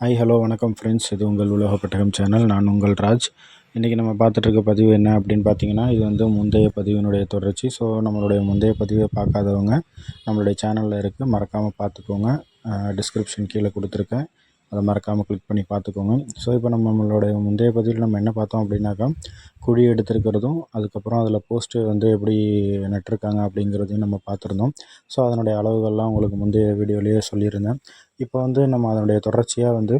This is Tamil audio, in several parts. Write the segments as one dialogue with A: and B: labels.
A: ஹாய் ஹலோ வணக்கம் ஃப்ரெண்ட்ஸ் இது உங்கள் உலக பட்டகம் சேனல் நான் உங்கள் ராஜ். இன்றைக்கி நம்ம பார்த்துட்ருக்க பதிவு என்ன அப்படின்னு பார்த்தீங்கன்னா இது வந்து முந்தைய பதிவினுடைய தொடர்ச்சி. ஸோ நம்மளுடைய முந்தைய பதிவை பார்க்காதவங்க நம்மளுடைய சேனலில் இருக்குது மறக்காமல் பார்த்துக்கோங்க. டிஸ்கிரிப்ஷன் கீழே கொடுத்துருக்கேன். அதை மறக்காமல் கிளிக் பண்ணி பார்த்துக்கோங்க. ஸோ இப்போ நம்ம நம்மளுடைய முந்தைய பதிவில் நம்ம என்ன பார்த்தோம் அப்படின்னாக்கா குழி எடுத்திருக்கிறதும் அதுக்கப்புறம் அதில் போஸ்ட்டு வந்து எப்படி நட்டிருக்காங்க அப்படிங்கிறதையும் நம்ம பார்த்துருந்தோம். ஸோ அதனுடைய அளவுகள்லாம் உங்களுக்கு முந்தைய வீடியோலேயே சொல்லியிருந்தேன். இப்போ வந்து நம்ம அதனுடைய தொடர்ச்சியாக வந்து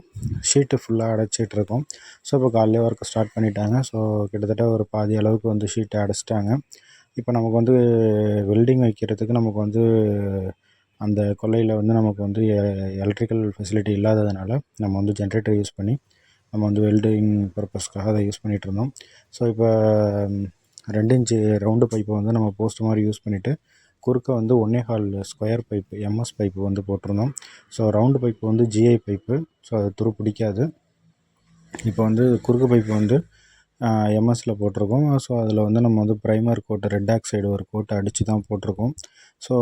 A: ஷீட்டு ஃபுல்லாக அடைச்சிட்டு இருக்கோம் ஸோ இப்போ காலையிலே ஒர்க் ஸ்டார்ட் பண்ணிட்டாங்க. ஸோ கிட்டத்தட்ட ஒரு பாதி அளவுக்கு வந்து ஷீட்டை அடைச்சிட்டாங்க. இப்போ நமக்கு வந்து வெல்டிங் வைக்கிறதுக்கு நமக்கு வந்து அந்த கொல்லையில் வந்து நமக்கு வந்து எலக்ட்ரிக்கல் ஃபெசிலிட்டி இல்லாததுனால நம்ம வந்து ஜென்ரேட்டர் யூஸ் பண்ணி நம்ம வந்து வெல்டிங் பர்பஸ்க்காக அதை யூஸ் பண்ணிகிட்டு இருந்தோம். ஸோ இப்போ ரெண்டு இன்ச்சு ரவுண்டு பைப்பை வந்து நம்ம போஸ்ட் மாதிரி யூஸ் பண்ணிவிட்டு குறுக்க வந்து ஒன்னே hall square pipe MS pipe வந்து போட்டிருந்தோம். ஸோ ரவுண்டு பைப்பு வந்து ஜிஐ பைப்பு ஸோ அது துரு பிடிக்காது. இப்போ வந்து குறுக்கு பைப்பு வந்து எம்எஸ்சில் போட்டிருக்கோம். ஸோ அதில் வந்து நம்ம வந்து ப்ரைமர் கோட்டு ரெட் ஆக்சைடு ஒரு கோட்டை அடித்து தான் போட்டிருக்கோம். ஸோ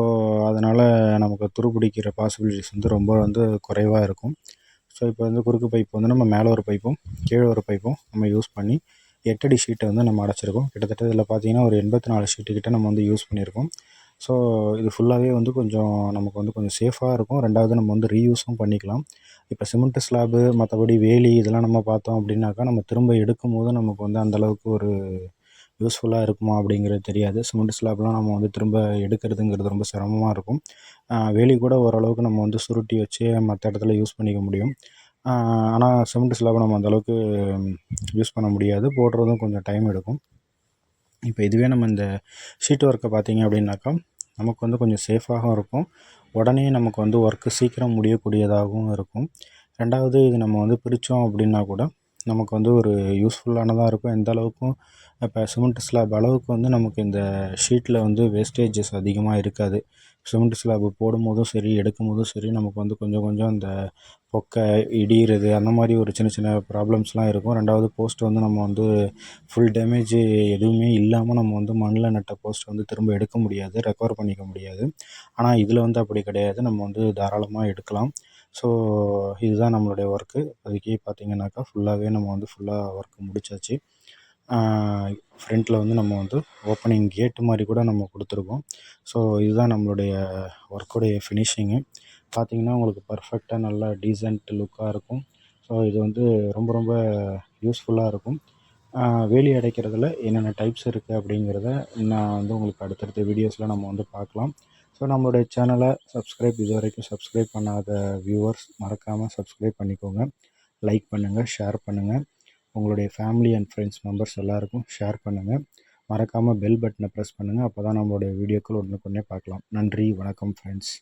A: அதனால் நமக்கு துரு பிடிக்கிற பாசிபிலிட்டிஸ் வந்து ரொம்ப வந்து குறைவாக இருக்கும். ஸோ இப்போ வந்து குறுக்கு பைப் வந்து நம்ம மேலே ஒரு பைப்பும் கீழே ஒரு பைப்பும் நம்ம யூஸ் பண்ணி எட்டடி ஷீட்டை வந்து நம்ம அடைச்சிருக்கோம். கிட்டத்தட்ட இதில் பார்த்தீங்கன்னா ஒரு எண்பத்தி நாலு ஷீட்டு கிட்ட நம்ம வந்து யூஸ் பண்ணியிருக்கோம் ஸோ இது ஃபுல்லாகவே வந்து கொஞ்சம் நமக்கு வந்து கொஞ்சம் சேஃபாக இருக்கும். ரெண்டாவது நம்ம வந்து ரீயூஸும் பண்ணிக்கலாம். இப்போ சிமெண்ட் ஸ்லாபு மற்றபடி வேலி இதெல்லாம் நம்ம பார்த்தோம் அப்படின்னாக்கா நம்ம திரும்ப எடுக்கும் போது நமக்கு வந்து அந்தளவுக்கு ஒரு யூஸ்ஃபுல்லாக இருக்குமா அப்படிங்கிறது தெரியாது. சிமெண்ட் ஸ்லாப்லாம் நம்ம வந்து திரும்ப எடுக்கிறதுங்கிறது ரொம்ப சிரமமாக இருக்கும். வேலி கூட ஓரளவுக்கு நம்ம வந்து சுருட்டி வச்சு மற்ற இடத்துல யூஸ் பண்ணிக்க முடியும். ஆனால் சிமெண்ட் ஸ்லாப் நம்ம அந்தளவுக்கு யூஸ் பண்ண முடியாது. போடுறதும் கொஞ்சம் டைம் எடுக்கும். இப்போ இதுவே நம்ம இந்த ஷீட் ஒர்க்கை பார்த்தீங்க அப்படின்னாக்கா நமக்கு வந்து கொஞ்சம் சேஃபாகவும் இருக்கும். உடனே நமக்கு வந்து ஒர்க்கு சீக்கிரம் முடியக்கூடியதாகவும் இருக்கும். ரெண்டாவது இது நம்ம வந்து பிரித்தோம் அப்படின்னா கூட நமக்கு வந்து ஒரு யூஸ்ஃபுல்லானதாக இருக்கும். எந்த அளவுக்கும் இப்போ சிமெண்ட் ஸ்லாப் அளவுக்கு வந்து நமக்கு இந்த ஷீட்டில் வந்து வேஸ்டேஜஸ் அதிகமாக இருக்காது. சிமெண்ட் ஸ்லாப் போடும்போதும் சரி எடுக்கும் போதும் சரி நமக்கு வந்து கொஞ்சம் கொஞ்சம் அந்த பொக்கை இடிகிறது அந்த மாதிரி ஒரு சின்ன சின்ன ப்ராப்ளம்ஸ்லாம் இருக்கும். ரெண்டாவது போஸ்ட் வந்து நம்ம வந்து ஃபுல் டேமேஜ் எதுவுமே இல்லாமல் நம்ம வந்து மண்ணில் நட்ட போஸ்ட் வந்து திரும்ப எடுக்க முடியாது ரெக்கவர் பண்ணிக்க முடியாது. ஆனால் இதில் வந்து அப்படி கிடையாது. நம்ம வந்து தாராளமாக எடுக்கலாம். ஸோ இதுதான் நம்மளுடைய ஒர்க்கு அதுக்கே பார்த்தீங்கன்னாக்கா ஃபுல்லாகவே நம்ம வந்து ஃபுல்லாக ஒர்க்கு முடிச்சாச்சு. ஃப்ரண்ட்டில் வந்து நம்ம வந்து ஓப்பனிங் கேட்டு மாதிரி கூட நம்ம கொடுத்துருக்கோம். ஸோ இதுதான் நம்மளுடைய ஒர்க்குடைய ஃபினிஷிங்கு பார்த்திங்கன்னா உங்களுக்கு பர்ஃபெக்டாக நல்லா டீசென்ட் லுக்காக இருக்கும். ஸோ இது வந்து ரொம்ப ரொம்ப யூஸ்ஃபுல்லாக இருக்கும். வேலி அடைக்கிறதுல என்னென்ன டைப்ஸ் இருக்குது அப்படிங்கிறத நான் வந்து உங்களுக்கு அடுத்தடுத்த வீடியோஸில் நம்ம வந்து பார்க்கலாம். ஸோ நம்மளுடைய சேனலை சப்ஸ்கிரைப் இது வரைக்கும் சப்ஸ்கிரைப் பண்ணாத வியூவர்ஸ் மறக்காமல் சப்ஸ்கிரைப் பண்ணிக்கோங்க. லைக் பண்ணுங்கள் ஷேர் பண்ணுங்கள் உங்களுடைய ஃபேமிலி அண்ட் ஃப்ரெண்ட்ஸ் மெம்பர்ஸ் எல்லாருக்கும் ஷேர் பண்ணுங்கள் மறக்காமல் பெல் பட்டனை ப்ரெஸ் பண்ணுங்கள் அப்போ தான் நம்மளுடைய வீடியோக்கள் ஒன்று பார்க்கலாம். நன்றி வணக்கம் ஃப்ரெண்ட்ஸ்